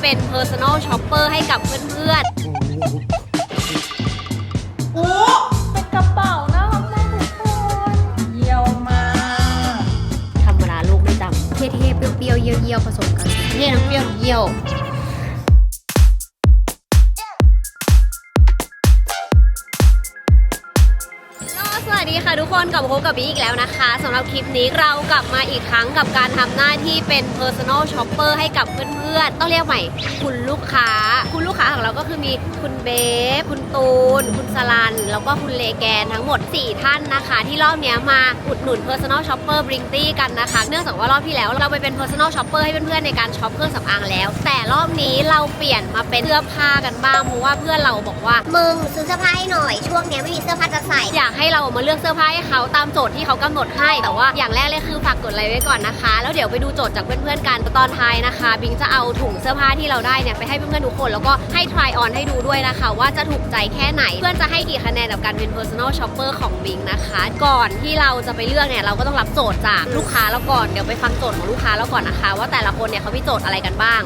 เป็น personal shopper ให้กับเพื่อนโอ้เป็นกระเป๋าน่ารักมากทุกคนเยี่ยวมากๆธรรมดาลูกไม่จำเท่ๆเปรี้ยวๆเยี่ยวๆผสมกันเท่ทั้งเปรี้ยวทั้งเยี่ยว นกับโฮกับบีอีกแล้วนะคะสำหรับคลิปนี้เรากลับมาอีกครั้งกับการทำหน้าที่เป็น personal shopper ให้กับเพื่อนๆ ต้องเรียกใหม่ คุณลูกค้า คุณลูกค้าของเราก็คือมีคุณเบฟคุณตูน คุณสลัน แล้วก็คุณเลแกนทั้งหมด 4 ท่านนะคะ ที่รอบเนี้ยมาอุดหนุน personal shopper b r i n g t y กันนะคะ เนื่องจากว่ารอบที่แล้วเราไปเป็น personal shopper ให้เพื่อนๆในการช็อปเครื่องสำอางแล้ว แต่รอบนี้เราเปลี่ยนมาเป็นเสื้อผ้ากันบ้างเพราะว่าเพื่อนเราบอกว่า มึงซื้อเสื้อผ้าให้หน่อย ช่วงเนี้ยไม่มีเสื้อผ้าจะใส่ อยากให้เรามาเลือกเสื้อผ้าให้เขาตามโจทย์ที่เขากำหนดให้ แต่ว่าอย่างแรกเลยคือฝากกดไลค์ไว้ก่อนนะคะ แล้วเดี๋ยวไปดูโจทย์จากเพื่อนๆกัน ตอนท้ายนะคะ บิงจะเอาถุงเสื้อผ้าที่เราได้เนี่ยไปให้เพื่อนๆทุกคน แล้วก็ให้ try on ให้ดูด้วยนะคะ ว่าจะถูกใจแค่ไหน เพื่อนจะให้กี่คะแนนกับการเป็น personal shopper ของบิงนะคะ ก่อนที่เราจะไปเลือกเนี่ยเราก็ต้องรับโจทย์จากลูกค้าแล้วก่อนเดี๋ยวไปฟังโจทย์ของลูกค้าแล้วก่อนนะคะ ว่าแต่ละคนเนี่ยเขามีโจทย์อะไรกันบ้าง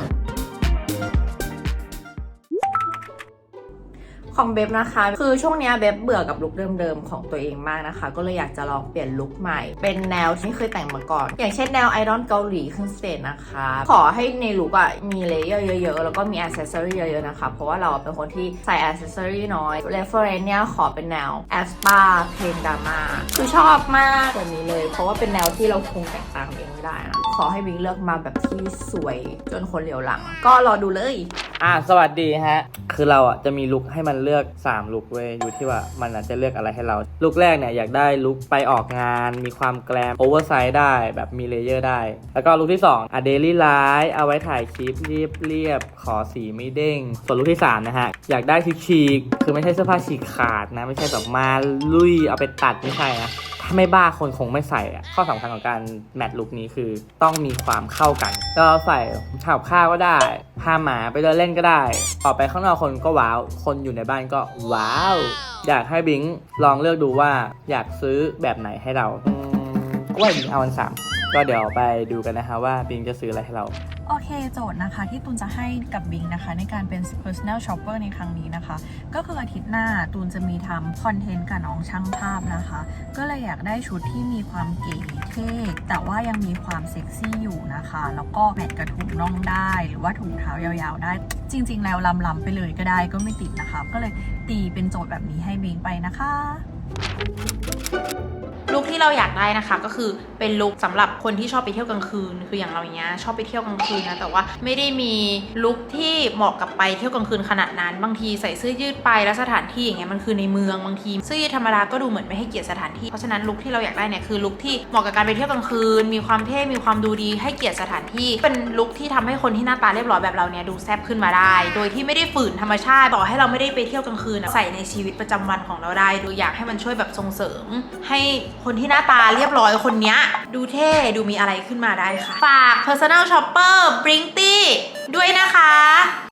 ของเบบนะคะ คือช่วงนี้เบบเบื่อกับลุคเดิมๆของตัวเองมากนะคะ ก็เลยอยากจะลองเปลี่ยนลุคใหม่ เป็นแนวที่ไม่เคยแต่งมาก่อน อย่างเช่นแนวไอดอลเกาหลีขึ้นสเตจนะคะ ขอให้ในลุคอะมีเลเยอร์เยอะๆ แล้วก็มีอ c เซสซอรี่เยอะๆนะคะ เพราะว่าเราเป็นคนที่ใส่อ c เซสซอรี่น้อย reference เนี่ยขอเป็นแนวแอสปาเพนดามาคือชอบมากแบบนี้เลย เพราะว่าเป็นแนวที่เราคงแต่งตามเองไม่ได้นะขอให้วิงเลือกมาแบบที่สวยจนคนเหลียวหลัง ก็รอดูเลย อ่าสวัสดีฮะ คือเราอะจะมีลุคให้มันเลือก 3 ลุคเว้ยอยู่ที่ว่ามันอาจจะเลือกอะไรให้เรา ลุคแรกเนี่ยอยากได้ลุคไปออกงาน มีความแกลมโอเวอร์ไซส์ได้แบบมีเลเยอร์ได้ แล้วก็ลุคที่ 2อะเดลี่ไลฟ์เอาไว้ถ่ายคลิปเรียบเรียบๆขอสีไม่เด้ง ส่วนลุคที่ 3 นะฮะ อยากได้ฉีกๆคือไม่ใช่เสื้อผ้าฉีกขาดนะ ไม่ใช่แบบมาลุยเอาไปตัดไม่ใช่นะ ถ้าไม่บ้าคนคงไม่ใส่อะข้อสำคัญของการแมทลุคนี้คือต้องมีความเข้ากันก็ใส่ข่าวข้าวก็ได้พาหมาไปเดินเล่นก็ได้ ออกไปข้างนอกคนก็ว้าว คนอยู่ในบ้านก็ว้าว อยากให้บิงลองเลือกดูว่าอยากซื้อแบบไหนให้เราก็ว่าบิงเอาอันสามก็เดี๋ยวไปดูกันนะคะว่าบิงจะซื้ออะไรให้เรา โอเคโจทย์นะคะที่ตูนจะให้กับบิงนะคะในการเป็น personal shopper ในครั้งนี้นะคะ ก็คืออาทิตย์หน้าตูนจะมีทำคอนเทนต์กับน้องช่างภาพนะคะ ก็เลยอยากได้ชุดที่มีความเก๋เท่แต่ว่ายังมีความเซ็กซี่อยู่นะคะ แล้วก็แมทกับถุงน่องได้ หรือว่าถุงเท้ายาวๆได้ จริง ๆ แล้วลำๆไปเลยก็ได้ก็ไม่ติดนะคะ ก็เลยตีเป็นโจทย์แบบนี้ให้บิงไปนะคะ ลุคที่เราอยากได้นะคะ ก็คือเป็นลุคสำหรับคนที่ชอบไปเที่ยวกลางคืน คืออย่างเราอย่างเงี้ยชอบไปเที่ยวกลางคืนนะแต่ว่าไม่ได้มีลุคที่เหมาะกับไปเที่ยวกลางคืนขนาดนั้น บางทีใส่เสื้อยืดไปแล้วสถานที่อย่างเงี้ยมันคือในเมืองบางทีเสื้อยืดธรรมดาก็ดูเหมือนไม่ให้เกียรติสถานที่เพราะฉะนั้นลุคที่เราอยากได้เนี่ยคือลุคที่เหมาะกับการไปเที่ยวกลางคืน มีความเท่ มีความดูดีให้เกียรติสถานที่ เป็นลุคที่ทำให้คนที่หน้าตาเรียบร้อยแบบเราเนี่ยดูแซ่บขึ้นมาได้ โดยที่ไม่ได้ฝืนธรรมชาติต่อให้เราไม่ได้ไปเที่ยวกลางคืนใส่ในชีวิตประจำวันของเราได้ดยอยากให้มันช่วยแบบส่งเสริมให้คนที่หน้าตาเรียบร้อยคนนี้ดูเท่ดูมีอะไรขึ้นมาได้ค่ะ ฝาก personal shopper b r i n k t y ด้วยนะคะ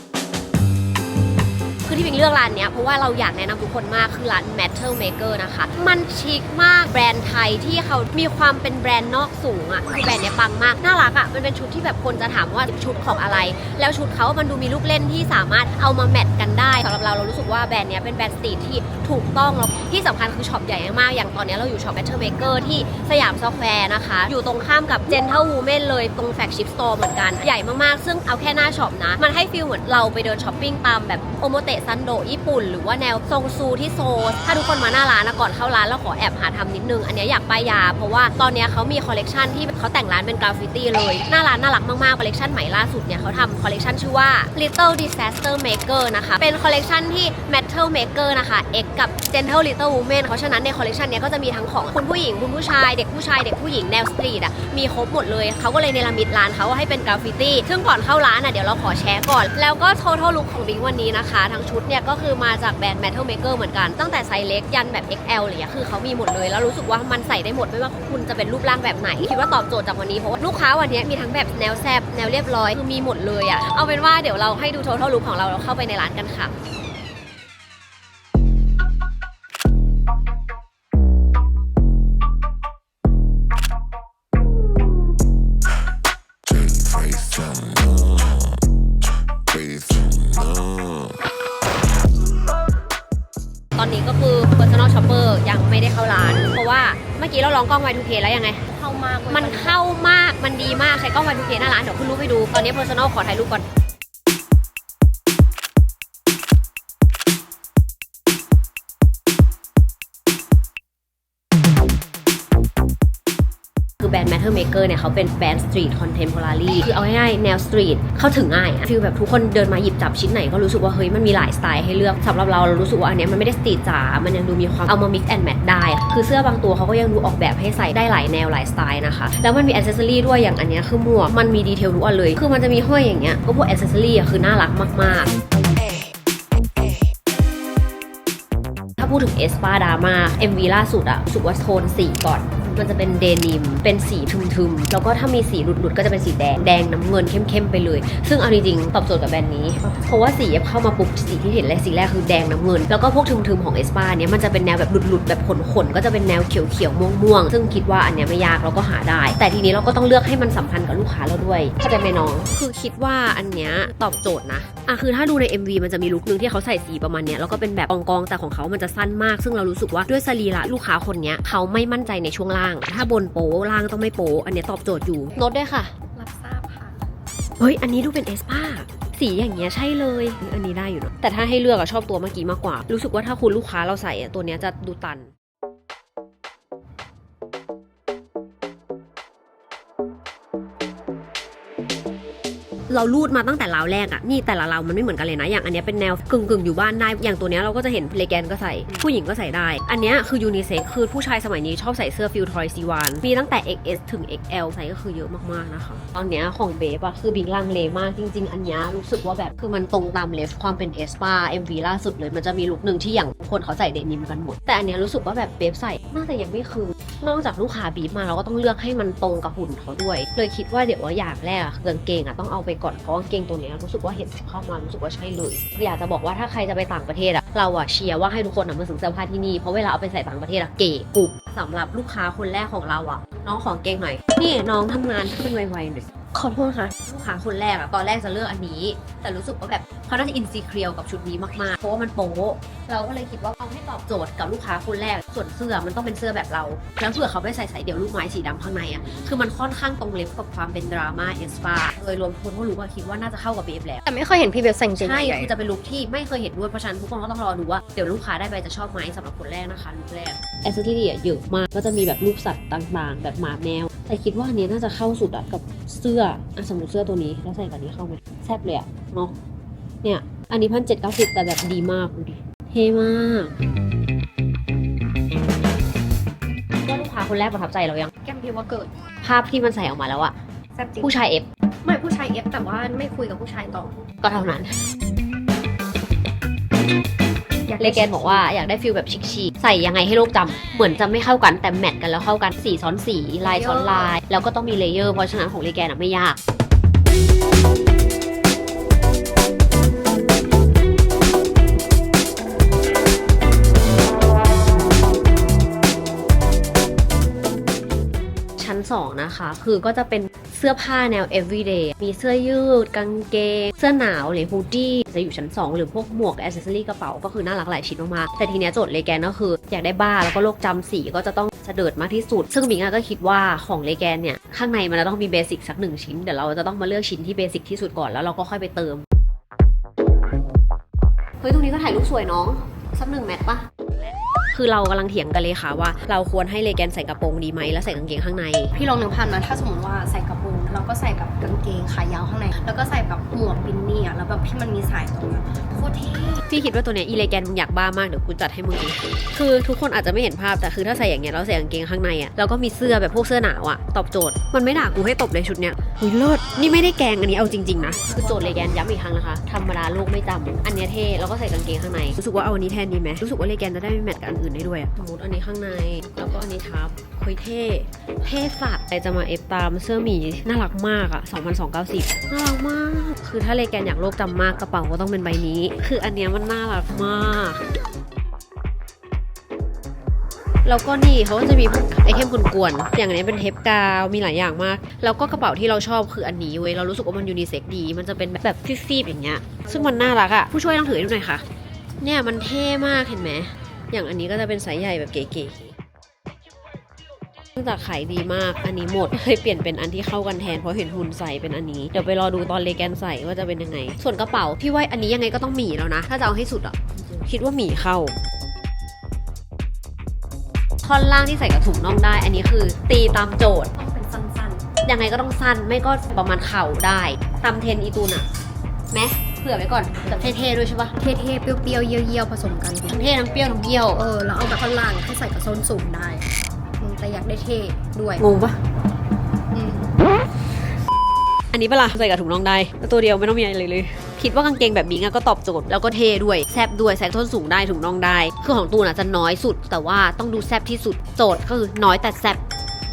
คือที่บิงเลือกร้านเนี้ยเพราะว่าเราอยากแนะนำทุกคนมากคือร้าน Metal Maker นะคะ มันชิคมากแบรนด์ไทยที่เขามีความเป็นแบรนด์นอกสูงอะ่ะคือแบรนด์เนี้ยปังมาก น่ารักอะ่ะมันเป็นชุดที่แบบคนจะถามว่าชุดของอะไร แล้วชุดเขามันดูมีลูกเล่นที่สามารถเอามาแมทกันได้สำหรับเราเรารู้สึกว่าแบรนด์เนี้ยเป็นแบรนด์สตรีทที่ถูกต้องแล้วที่สำคัญคือช็อปใหญ่มากอย่างตอนนี้เราอยู่ช็อป Metal Maker ที่สยามสแควร์นะคะ อยู่ตรงข้ามกับ Gentle Women เลยตรงแฟกชิปสโตร์เหมือนกันใหญ่มากๆ ซึ่งเอาแค่หน้าช็อปนะ มันให้ฟีลเหมือนเราไปเดินช้อปปิ้งตามแบบโอโมเตะซันโดญี่ปุ่น หรือว่าแนวซงซูที่โซถ้าทุกคนมาหน้าร้านนะก่อนเข้าร้านแล้วขอแอบหาทำนิดนึง อันนี้อยากป้ายยา เพราะว่าตอนนี้เขามีคอลเลกชันที่เขาแต่งร้านเป็นกราฟฟิตี้เลย หน้าร้านน่ารักมากๆคอลเลกชันใหม่ล่าสุดเนี่ยเขาทำคอลเลกชันชื่อว่า Little Disaster Maker นะคะเป็นคอลเลกชันที่ Metal Maker นะคะ X กับ Gentle Little Woman เพราฉะนั้นในคอลเลกชันนี้ก็จะมีทั้งของคุณผู้หญิง คุณผู้ชาย เด็กผู้ชาย เด็กผู้หญิงแนวสตรีทอะ มีครบหมดเลย เขาก็เลยเนรมิตร้านเขาให้เป็นกราฟฟิตี้ ซึ่งก่อนเข้าร้านอะเดี๋ยวเราขอแชร์ก่อน แล้วก็ total look ของบิงวันนี้นะคะ ทั้งชุดเนี่ยก็คือมาจากแบรนด์ Metal Maker เหมือนกัน ตั้งแต่ไซส์เล็กยันแบบ XL อะไรอย่างเงี้ยคือเขามีหมดเลย แล้วรู้สึกว่ามันใส่ได้หมดไม่ว่าคุณจะเป็นรูปร่างแบบไหน คิดว่าตอบโจทย์จากวันนี้เพราะว่าลูกค้าวันนี้มีทั้งแบบแนวแซบแนวเรียบร้อยคือมีหมดเลยอะเอาเป็นว่าเดี๋ยวเราให้ดู total look ของเราเราเข้าไปในร้านกันค่ะ กี้เราลองกล้อง Y2K แล้วยังไง เข้ามากมันเข้ามากมันดีมากใช้กล้อง Y2K หน้าร้านเดี๋ยวคุณรู้ไปดูตอนนี้ personal ขอถ่ายรูปก่อน รนด์ Matter Maker เนี่ยเขาเป็นแบรนด์ Street Contemporary คือเอาง่ายๆแนว Street เข้าถึงง่ายอะฟีลแบบทุกคนเดินมาหยิบจับชิ้นไหนก็รู้สึกว่าเฮ้ยมันมีหลายสไตล์ให้เลือกสำหรับเราเรารู้สึกว่าอันเนี้ยมันไม่ได้สตรีทจ๋ามันยังดูมีความเอามา mix and match ได้ คือเสื้อบางตัวเขาก็ยังดูออกแบบให้ใส่ได้หลายแนวหลายสไตล์นะคะแล้วมันมีอ c เซ s ซอรี่ด้วยอย่างอันเนี้ยคือหมวกมันมีดีเทลทุกอันเลย คือมันจะมีห้อยอย่างเงี้ยก็พวกอ c เซ s ซอรี่อะคือน่ารักมากๆถ้าพูดถึงเอสปาดามา MV ล่าสุดอะสึกว่าโทนสีก่อน มันจะเป็นเดนิม เป็นสีทึมๆ แล้วก็ถ้ามีสีหลุดๆ ก็จะเป็นสีแดง แดงน้ำเงินเข้มๆ ไปเลย ซึ่งเอาจริงๆ ตอบโจทย์กับแบรนด์นี้ เพราะว่าสีเข้ามาปุ๊บสีที่เห็นเลยสีแรกคือแดงน้ำเงิน แล้วก็พวกทึมๆ ของเอสปาเนี้ยมันจะเป็นแนวแบบหลุดๆ แบบขนๆ ก็จะเป็นแนวเขียวๆ ม่วงๆ ซึ่งคิดว่าอันเนี้ยไม่ยากเราก็หาได้ แต่ทีนี้เราก็ต้องเลือกให้มันสัมพันธ์กับลูกค้าเราด้วยเข้าใจไหมน้อง คือคิดว่าอันเนี้ยตอบโจทย์นะ อะคือถ้าดูใน MV มันจะมีลุคนึงที่เขาใส่สีประมาณเนี้ยแล้วก็เป็นแบบกองๆแต่ของเขามันจะสั้นมาก ซึ่งเรารู้สึกว่าด้วยสรีระลูกค้าคนเนี้ยเขาไม่มั่นใจในช่วงล่างถ้าบนโป๊ล่างต้องไม่โป๊อันเนี้ยตอบโจทย์อยู่ลดด้วยค่ะ รับทราบค่ะ เฮ้ย อันนี้ดูเป็นเอสปาสีอย่างเงี้ยใช่เลย อันนี้ได้อยู่เนอะแต่ถ้าให้เลือกอะชอบตัวเมื่อกี้มากกว่า รู้สึกว่าถ้าคุณลูกค้าเราใส่อะตัวเนี้ยจะดูตัน เรารูดมาตั้งแต่ราวแรกอะนี่แต่ละรามันไม่เหมือนกันเลยนะ อย่างอันนี้เป็นแนวกึ่งกึ่งๆอยู่บ้านได้อย่างตัวเนี้ยเราก็จะเห็นเลแกนก็ใส่ ผู้หญิงก็ใส่ได้ อันเนี้ยคือยูนิเซ็กคือผู้ชายสมัยนี้ชอบใส่เสื้อฟิลทรอยซีวานมีตั้งแต่ XS ถึง XL ใส่ก็คือเยอะมากๆนะคะ ตอนเนี้ยของเบฟอะคือบิงลังเลมากจริง ๆ อันเนี้ยรู้สึกว่าแบบคือมันตรงตามเลฟความเป็นเอสปา MV ล่าสุดเลยมันจะมีลุคหนึ่งที่อย่างคนเขาใส่เดนิมกันหมด แต่อันเนี้ยรู้สึกว่าแบบเบฟใส่น่าจะยังไม่คืนนอกจากลูกค้าบีบมาเราก็ต้องเลือกให้มันตรงกับหุ่นเขาด้วย เลยคิดว่าเดี๋ยวว่าอย่างแรกกางเกงอะต้องเอาไปกอนเพราะกางเกงตัวนี้รู้สึกว่าเห็นเข้ามารู้สึกว่าใช่เลยอยากจะบอกว่าถ้าใครจะไปต่างประเทศอะเราอะเชียร์ว่าให้ทุกคนอะมาซื้อเสื้อผ้าที่นี่เพราะเวลาเอาไปใส่ต่างประเทศอะเก๋กุบสำหรับลูกค้าคนแรกของเราอะน้องของเกงหน่อยนี่น้องทำงานขึ้นไวๆหน่อย ขอโทษค่ะลูกค้าคนแรกอะตอนแรกจะเลือกอันนี้ แต่รู้สึกว่าแบบเขาน่าจะอินซีเคียวกับชุดนี้มากๆ เพราะว่ามันโป๊ะเราก็เลยคิดว่าเอาให้ตอบโจทย์กับลูกค้าคนแรก ส่วนเสื้อมันต้องเป็นเสื้อแบบเราแล้วเผื่อเขาไม่ใส่ใส่เดี่ยวลูกไม้สีดำข้างในอะคือมันค่อนข้างตรงเล็บกับความเป็นดราม่าเอสปาโดยรวมคนก็รู้ว่าคิดว่าน่าจะเข้ากับเบฟแล้วแต่ไม่เคยเห็นพี่เบลใส่กางเกงใช่ใหญ่คือจะเป็นลุคที่ไม่เคยเห็นด้วยเพราะฉะนั้นทุกคนก็ต้องรอดูว่าเดี๋ยวลูกค้าได้ไปจะชอบไหมสำหรับคนแรกนะคะลุคแรกแอสเซสซอรี่เยอะมากก็จะมีแบบรูปสัตว์ต่างๆ แบบหมาแมว แต่คิดว่าอันนี้น่าจะเข้าสุดอะกับเสื้ออะสมมติเสื้อตัวนี้แล้วใส่กับนี้เข้าไหมแซ่บเลยอะเนาะเนี่ยอันนี้พันเจ็ดเก้าสิบแต่แบบดีมากดูดิเท่มากว่าลูกค้าคนแรกประทับใจเรายัง แก้มพิมพ์ว่าเกิดภาพที่มันใส่ออกมาแล้วอะแซ่บจริงผู้ชายเอฟไม่ผู้ชายเอฟแต่ว่าไม่คุยกับผู้ชายต่อก็เท่านั้นอยาก เลแกนบอกว่าอยากได้ฟิลแบบชิคๆใส่ยังไงให้โลกจำเหมือนจะไม่เข้ากันแต่แมทกันแล้วเข้ากันสีซ้อนสีลายซ้อนลาย แล้วก็ต้องมีเลเยอร์เพราะฉะนั้นของเลแกนอะไม่ยาก 2 นะคะ คือก็จะเป็นเสื้อผ้าแนว everyday มีเสื้อยืด กางเกง เสื้อหนาวหรือฮูดดี้จะอยู่ชั้น 2 หรือพวกหมวกอ c เซ s ซอรี่กระเป๋าก็คือน่ารักหลายชิ้นมากๆแต่ทีเนี้ยโจทย์เลแกนก็คือ อยากได้บ้าแล้วก็โลกจำสีก็จะต้องเสดิร์ดมากที่สุด ซึ่งบิงก็คิดว่าของเลแกนเนี่ย ข้างในมันจะต้องมีเบสิกสักหนึ่งชิ้นเดี๋ยวเราจะต้องมาเลือกชิ้นที่เบสิกที่สุดก่อนแล้วเราก็ค่อยไปเติมเฮ้ยตรงนี้ก็ถ่ายรูปสวยน้องสักหนึ่งแมทปะ คือเรากำลังเถียงกันเลยค่ะว่า เราควรให้เลแกนใส่กระโปรงดีไหมแล้วใส่กางเกงข้างใน พี่ลองนึกภาพนะถ้าสมมติว่าใส่กระโปรง ก็ใส่กับกางเกงขายาวข้างใน แล้วก็ใส่แบบหมวกบินนี่อะแล้วแบบที่มันมีสายตรงนี้ยโคตรเท่พี่คิดว่าตัวเนี้ยอีเลแกนมึงอยากบ้ามากเดี๋ยวกูจัดให้มึงคือทุกคนอาจจะไม่เห็นภาพแต่คือถ้าใส่อย่างเงี้ยแล้วใส่กางเกงข้างในอะแล้วก็มีเสื้อแบบพวกเสื้อหนาวอะตอบโจทย์มันไม่ด่ากูให้ตบเลยชุดเนี้ยหุยเลิศนี่ไม่ได้แกงอันนี้เอาจริงๆนะคือโจทย์เลแกนย้ำอีกครั้งนะคะธรรมดาโลกไม่จำอันเนี้ยเท่แล้วก็ใส่กางเกงข้างในรู้สึกว่าเอาอันนี้แทนดีไหมรู้สึกว่าเลแกนจะได้ไม่แมทกับอันอื่นได้ด้วยสมมติอันนี้ข้างใน แล้วก็อันนี้ทับเฮ้ยเท่เท่สัตว์ใครจะมาเอฟตามเสื้อหมีน่ารักมากอะ2,290น่ารักมาก คือถ้าเลแกนอยากโลกจำมากกระเป๋าก็ต้องเป็นใบนี้ คืออันเนี้ยมันน่ารักมาก แล้วก็นี่เขาก็จะมีพวกไอเทมกวนๆ อย่างอันนี้เป็นเทปกาว มีหลายอย่างมาก แล้วก็กระเป๋าที่เราชอบคืออันนี้เว้ย เรารู้สึกว่ามันยูนิเซ็กดี มันจะเป็นแบบฟีบๆอย่างเงี้ย ซึ่งมันน่ารักอะผู้ช่วยต้องถือให้ดูหน่อยค่ะ เนี่ยมันเท่มากเห็นไหม อย่างอันนี้ก็จะเป็นไซส์ใหญ่แบบเก๋ๆ จากขายดีมาก อันนี้หมดเลยเปลี่ยนเป็นอันที่เข้ากันแทน เพราะเห็นหุ่นใส่เป็นอันนี้ เดี๋ยวไปรอดูตอนเลแกนใส่ว่าจะเป็นยังไง ส่วนกระเป๋า พี่ว่าอันนี้ยังไงก็ต้องหมีแล้วนะ ถ้าจะเอาให้สุดอะ คิดว่าหมีเข้า ท่อนล่างที่ใส่กับถุงน่องได้ อันนี้คือ ตีตามโจทย์ ต้องเป็นสั้นยังไงก็ต้องสั้น ไม่ก็ประมาณเข่าได้ ตามเทรนอีตูนอะแมเผื่อไว้ก่อนแบบเท่ๆด้วยใช่ปะๆเท่ๆ เปรี้ยวๆ เยี่ยวๆ ผสมกันทั้งเท่ทั้งเปรี้ยวทั้งเยี่ยว เออ แล้วเอาแบบข้างล่างให้ใส่กับส้นสูงได้อืม แต่อยากได้เท่ด้วยงงปะอืมอันนี้เปะล่าใส่กับถุงน่องได้แล้วตัวเดียวไม่ต้องมีอะไรเลยคิดว่ากางเกงแบบบิงอะก็ตอบโจทย์แล้วก็เท่ด้วยแซบด้วยแซกส้นสูงได้ถุงน่องได้ คือของตูนอะจะน้อยสุด แต่ว่าต้องดูแซบที่สุดโจทย์ก็คือน้อยแต่แซบ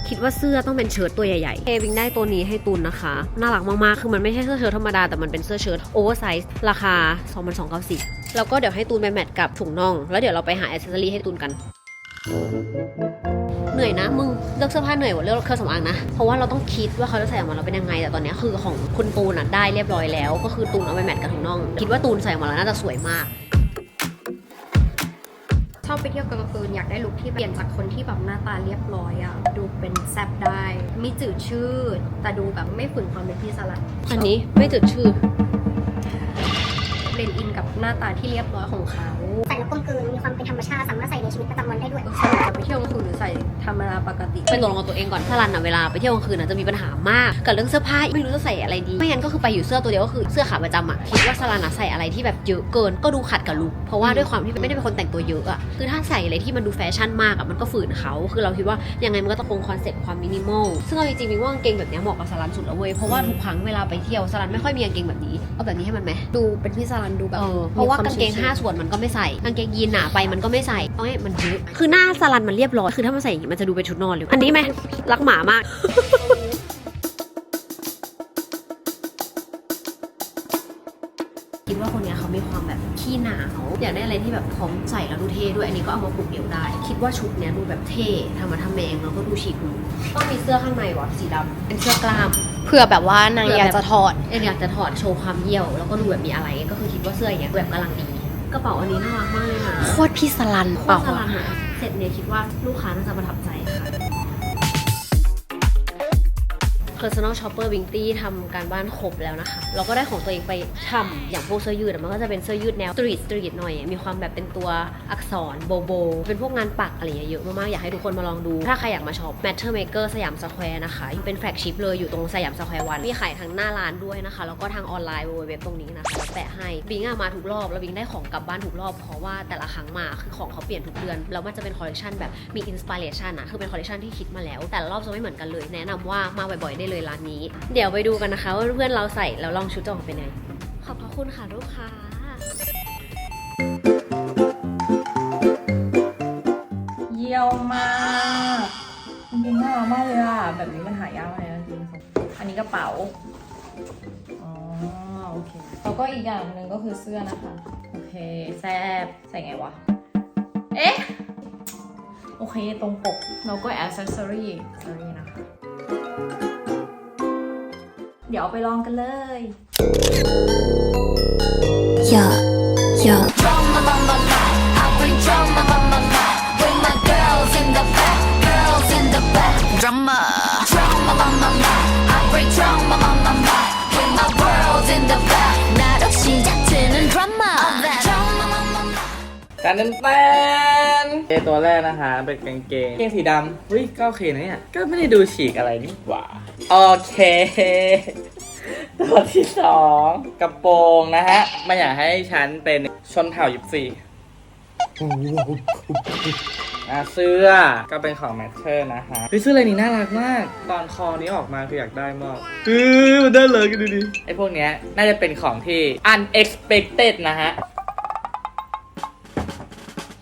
คิดว่าเสื้อต้องเป็นเชิ้ตตัวใหญ่ๆเอวิงได้ตัวนี้ให้ตูนนะคะ น่ารักมากๆ คือมันไม่ใช่เสื้อเชิ้ตธรรมดา แต่มันเป็นเสื้อเชิ้ตโอเวอร์ไซส์ราคา 2290แล้วก็เดี๋ยวให้ตูนไปแมทกับถุงน่อง แล้วเดี๋ยวเราไปหาอ c เซสซอรี่ให้ตูนกัน เหนื่อยนะมึงเลือกเสื้อผ้าเหนื่อยกว่าเลือกเครื่องสำอางนะ เพราะว่าเราต้องคิดว่าเขาจะใส่ออกมาแล้วเป็นยังไง แต่ตอนเนี้ยคือของคุณตูนอะได้เรียบร้อยแล้ว ก็คือตูนเอาไปแมทกับถุงน่อง คิดว่าตูนใส่ออกมาแล้วน่าจะสวยมากชอบไปเที่ยวกลางคืนอยากได้ลุคที่เปลี่ยนจากคนที่แบบหน้าตาเรียบร้อยอะดูเป็นแซบได้มีจืดชืดแต่ดูแบบไม่ฝืนความเป็นพี่สลัดอันนี้ไม่จืดชืดเบลนอินกับหน้าตาที่เรียบร้อยของเขาใส่แล้วกลมกลืนมีความเป็นธรรมชาติสามารถใส่ในชีวิตประจำวันได้ด้วยสลัดจะไปเที่ยวกลางคืนหรือใส่ธรรมดาปกติเป็นตัวลงกับตัวเองก่อนถ้ารันอะเวลาไปเที่ยวกลางคืนอะจะมีปัญหามากกับเรื่องเสื้อผ้าไม่รู้จะใส่อะไรดีไม่งั้นก็คือไปอยู่เสื้อตัวเดียวก็คือเสื้อขาประจำอะคิดว่าสลันอะใส่อะไรที่แบบเยอะเกินก็ดูขัดกับลุคเพราะว่าด้วยความที่ไม่ได้เป็นคนแต่งตัวเยอะอะคือถ้าใส่อะไรที่มันดูแฟชั่นมากอะมันก็ฝืนเขาคือเราคิดว่ายังไงมันก็ต้องคงคอนเซ็ปต์ความมินิมอลซึ่งเอาจริงๆมินว่ากางเกงแบบเนี้ยเหมาะกับสลันสุดแล้วเว้ยเพราะว่าทุกครั้งเวลาไปเที่ยวสลันไม่ค่อยมีกางเกงแบบนี้เอาแบบนี้ให้มันไหมดูเป็นพี่สลันดูแบบเออเพราะว่ากางเกงมีควมห้าส่วนมันก็ไม่ใส่กางเกงยีนหนาไปมันก็ไม่ใส่เอาให้มันเยอะคือหน้าสลันมันเรียบร้อยคือถ้ามันใส่อย่างงี้มันจะดูเป็นชุดนอนเลยอันนี้ไหมรักหมามากคิดว่าคนเนี้ยเขามีความแบบขี้หนาวอยากได้อะไรที่แบบพร้อมใส่แล้วดูเท่ด้วยอันนี้ก็เอามาผูกเอวได้ คิดว่าชุดเนี้ยดูแบบเท่ทำมาทำแมงแล้วก็ดูฉีกหูต้องมีเสื้อข้างในวะสีดำเป็นเสื้อกล้ามเผื่อแบบว่านางอยากจะถอดเอ็นอยากจะถอดโชว์ความเยี่ยว แล้วก็ดูแบบมีอะไรก็คือคิดว่าเสื้ออย่างเงี้ยแบบกำลังดี กระเป๋าอันนี้น่ารักมากเลยนะโคตรพี่สลันโคเปล่าตรสลันอะเสร็จเนี่ยคิดว่าลูกค้าน่าจะประทับใจค่ะ Personal Shopper w i n t y ทำการบ้านครบแล้วนะคะ เราก็ได้ของตัวเองไปทำอย่างพวกเสื้อยืดมันก็จะเป็นเสื้อยืดแนวสตรีทสตรีทหน่อย มีความแบบเป็นตัวอักษรโบโบ เป็นพวกงานปักอะไรเงี้ยเยอะมากๆ อยากให้ทุกคนมาลองดู ถ้าใครอยากมาช็อป Matter Maker สยามสแควร์นะคะ เป็นแฟลกชิพเลยอยู่ตรงสยามสแควร์วันมีขายทั้งหน้าร้านด้วยนะคะ แล้วก็ทางออนไลน์เว็บตรงนี้นะคะแล้วแปะให้บิงมาทุกรอบแล้วบิงได้ของกลับบ้านทุกรอบเพราะว่าแต่ละครั้งมาคือของเขาเปลี่ยนทุกเดือนแล้วมันจะเป็นคอลเลคชันแบบมีอินสปิเรชันอะคือเป็นคอลเลคชันที่คิดมาแล้ว แต่ละรอบจะไม่เหมือนกันเลย แนะนำว่ามาบ่อยๆได้เลยร้านนี้ เดี๋ยวไปดูกันนะคะ ว่าเพื่อนเราใส่แล้วลองชุดจะออกเป็นไง ขอบพระคุณค่ะลูกค้า เยี่ยวมากจริงๆน่ารักมากเลยอะแบบนี้มันหายากมากเลยนะจริงๆอันนี้กระเป๋า อ๋อ โอเค แล้วก็อีกอย่างหนึ่งก็คือเสื้อนะคะ โอเค แซบใส่ไงวะ เอ๊ะ โอเค ตรงปก แล้วก็ accessory accessory นะคะ เดี๋ยวเอาไปลองกันเลย Yeah, yeah. Drama on my mind. I bring drama on my mind. With my girls in the back, girls in the back. Drama. Drama on my mind. I bring drama on my mind. With my world in the back. 나로 시작되는 drama. Drama on my mind. การเป็นแฟนเอตัวแรกนะคะ เป็นกางเกงกางเกงสีดำเฮ้ยก็โอเคนะเนี่ย ก็ไม่ได้ดูฉีกอะไรนี่หว่า โอเค ตัวที่สองกระโปรงนะฮะไม่อยากให้ฉันเป็นชนเผ่ายิปซีอะเสื้อก็เป็นของแมทเชอร์นะฮะเฮ้ยเสื้ออะไรนี่น่ารักมาก ตอนคอนี้ออกมาคืออยากได้มากเออมันได้เลยกันดูดิไอพวกเนี้ยน่าจะเป็นของที่ unexpected นะฮะ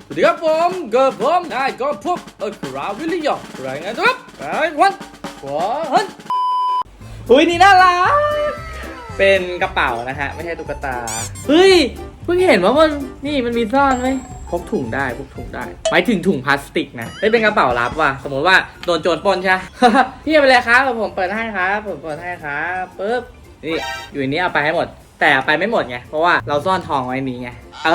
สวัสดีครับผมเกิดผมได้ก็พบเออกราวิลลี่ยองรายงานตัวครับไอ้วันขวาหัน หุยนี่น่ารัก เป็นกระเป๋านะฮะ ไม่ใช่ตุ๊กตา เฮ้ย เพิ่งเห็นว่ามันนี่มันมีซ่อนไหมพกถุงได้พกถุงได้หมายถึงถุงพลาสติกนะไม่เป็นกระเป๋าลับว่ะ สมมติว่าโดนโจรปล้นใช่ พี่เอาไปเลยครับเดี๋ยวผมเปิดให้ครับ ผมเปิดให้ครับปึ๊บนี่อยู่ในนี้เอาไปให้หมด แต่ไปไม่หมดไง เพราะว่าเราซ่อนทองไว้นี้ไง เอ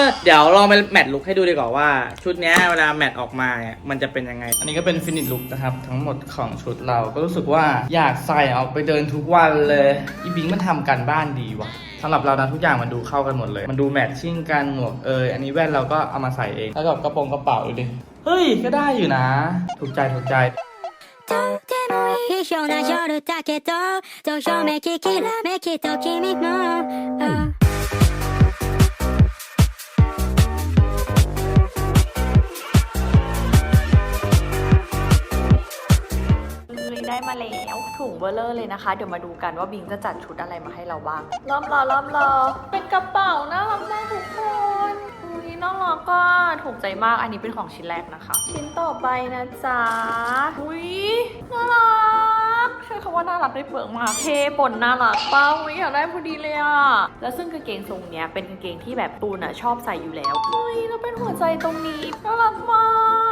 อ เดี๋ยวลองไปแมทลุกให้ดูดีกว่าว่า ชุดเนี้ยเวลาแมทออกมาเนี่ยมันจะเป็นยังไง อันนี้ก็เป็นฟินิชลุกนะครับ ทั้งหมดของชุดเราก็รู้สึกว่าอยากใส่ออกไปเดินทุกวันเลยอีบิงมันทำกันบ้านดีว่ะสำหรับเรานะทุกอย่างมันดูเข้ากันหมดเลย มันดูแมทชิ่งกันหมวกเอยอันนี้แว่นเราก็เอามาใส่เอง แล้วกับกระโปรงกระเป๋าดูดิ เฮ้ย ก็ได้อยู่นะ ถูกใจถูกใจ てもいいような夜だけどどよめききらめきと君も、うん ได้มาแล้วถุงเบลเลอร์เลยนะคะ เดี๋ยวมาดูกันว่าบิงจะจัดชุดอะไรมาให้เราบ้างรอบรอรอบรอเป็นกระเป๋าน่ารักมากทุกคนอุ้ยน่ารักก็ถูกใจมากอันนี้เป็นของชิ้นแรกนะคะ ชิ้นต่อไปนะจ๊ะอุ้ยน่ารักใ ช้คำว่าน่ารักได้เปลืองมากเทปนน่ารักเป้าไม่อยากได้พอดีเลยอะแล้วซึ่งกางเกงทรงเนี้ยเป็นกางเกงที่แบบตูนอะชอบใส่อยู่แล้วเฮ้ยแล้วเป็นหัวใจตรงนี้น่ารักมาก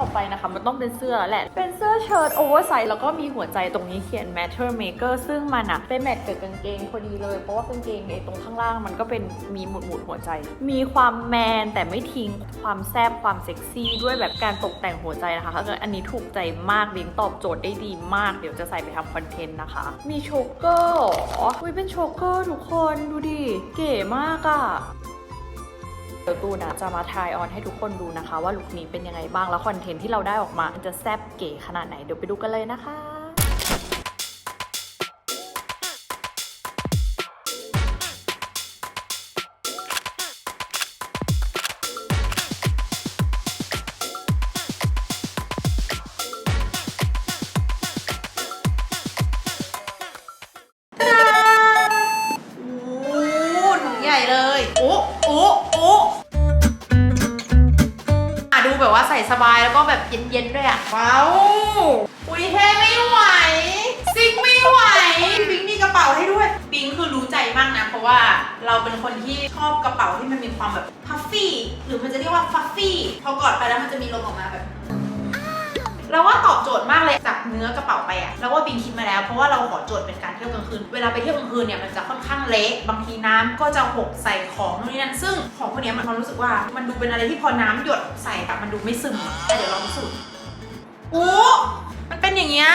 ต่อไปนะคะ มันต้องเป็นเสื้อแล้วแหละ เป็นเสื้อเชิ้ตโอเวอร์ไซส์แล้วก็มีหัวใจตรงนี้เขียน matter maker ซึ่งมันอะเป็นแมทกับกางเกงพอดีเลย เพราะว่ากางเกงในตรงข้างล่างมันก็เป็นมีหมุดหมุดหัวใจ มีความแมนแต่ไม่ทิ้งความแซบความเซ็กซี่ด้วยแบบการตกแต่งหัวใจนะคะถ้าเกิดอันนี้ถูกใจมากลิงตอบโจทย์ได้ดีมาก เดี๋ยวจะใส่ไปทำคอนเทนต์นะคะ มีโชกเกอร์เหรออุ้ยเป็นโชกเกอร์ทุกคนดูดิ เก๋มากอะ เดี๋ยวตูนะจะมาทายออนให้ทุกคนดูนะคะ ว่าลุคนี้เป็นยังไงบ้างแล้วคอนเทนต์ที่เราได้ออกมาจะแซบเก๋ขนาดไหนเดี๋ยวไปดูกันเลยนะคะ วยอะว้าวอุ้ยเท่ไม่ไหว ซิกไม่ไหวบิงมีกระเป๋าให้ด้วย บิงคือรู้ใจมากนะ เพราะว่าเราเป็นคนที่ชอบกระเป๋าที่มันมีความแบบพัฟฟี่ หรือมันจะเรียกว่าฟัฟฟี่ พอกอดไปแล้วมันจะมีลมออกมาแบบเราว่าตอบโจทย์มากเลยจากเนื้อกระเป๋าไปอะแล้วว่าบินคิดมาแล้วเพราะว่าเราขอโจทย์เป็นการเที่ยวกลางคืน เวลาไปเที่ยวกลางคืนเนี่ยมันจะค่อนข้างเละบางทีน้ำก็จะหกใส่ของนู่นนี่นั่นซึ่งของพวกเนี้ยมันความรู้สึกว่ามันดูเป็นอะไรที่พอน้ำหยดใส่แบบมันดูไม่ซึมอะแต่เดี๋ยวลองพิสูจน์ โอ้มันเป็นอย่างเงี้ย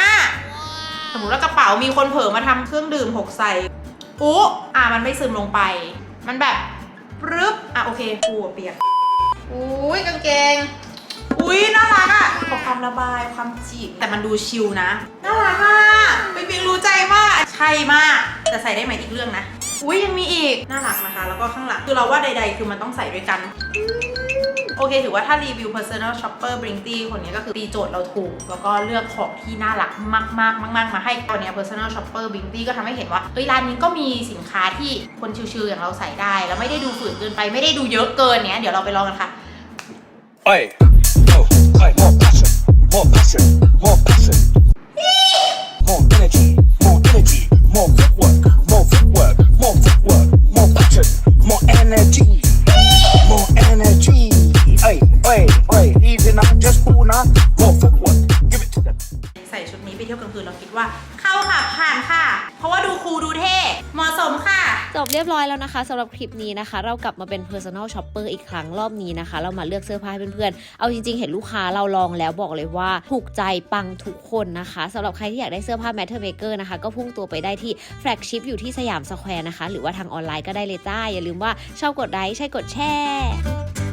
สมมติว่ากระเป๋ามีคนเผลอมาทำเครื่องดื่มหกใส่โอ้อะมันไม่ซึมลงไป มันแบบปรึ๊บ อะโอเคกูอะเปียก อุ้ยกางเกง อุ้ยน่ารักอะขอความระบายความจีบแต่มันดูชิลนะ น่ารักอะปิงปิงรู้ใจมาก ใช่มาก แต่ใส่ได้ไหมอีกเรื่องนะ อุ้ยยังมีอีก น่ารักนะคะ แล้วก็ข้างหลัง คือเราว่าใด ๆ คือมันต้องใส่ด้วยกัน โอเค ถือว่าถ้ารีวิว personal shopper b r i n k y คนนี้ก็คือตีโจทย์เราถูก แล้วก็เลือกของที่น่ารักมากๆมากๆมาให้ตอนนี้ personal shopper b r i n k y ก็ทำให้เห็นว่าเฮ้ยร้านนี้ก็มีสินค้าที่คนชิวๆอย่างเราใส่ได้ แล้วไม่ได้ดูฝืนเกินไปไม่ได้ดูเยอะเกินเนี้ยเดี๋ยวเราไปลองกันค่ะ Oi, oh, oi, more passion, more passion, more passion. More energy, more energy, more footwork, เรียบร้อยแล้วนะคะสำหรับคลิปนี้นะคะ เรากลับมาเป็น personal shopper อีกครั้งรอบนี้นะคะ เรามาเลือกเสื้อผ้าให้เพื่อนๆ เอาจริงๆ เห็นลูกค้าเราลองแล้วบอกเลยว่า ถูกใจปังทุกคนนะคะสำหรับใครที่อยากได้เสื้อผ้า matter maker นะคะ ก็พุ่งตัวไปได้ที่ flagship อยู่ที่สยามสแควร์นะคะ หรือว่าทางออนไลน์ก็ได้เลยจ้าอย่าลืมว่าชอบกดไลค์ใช่กดแชร์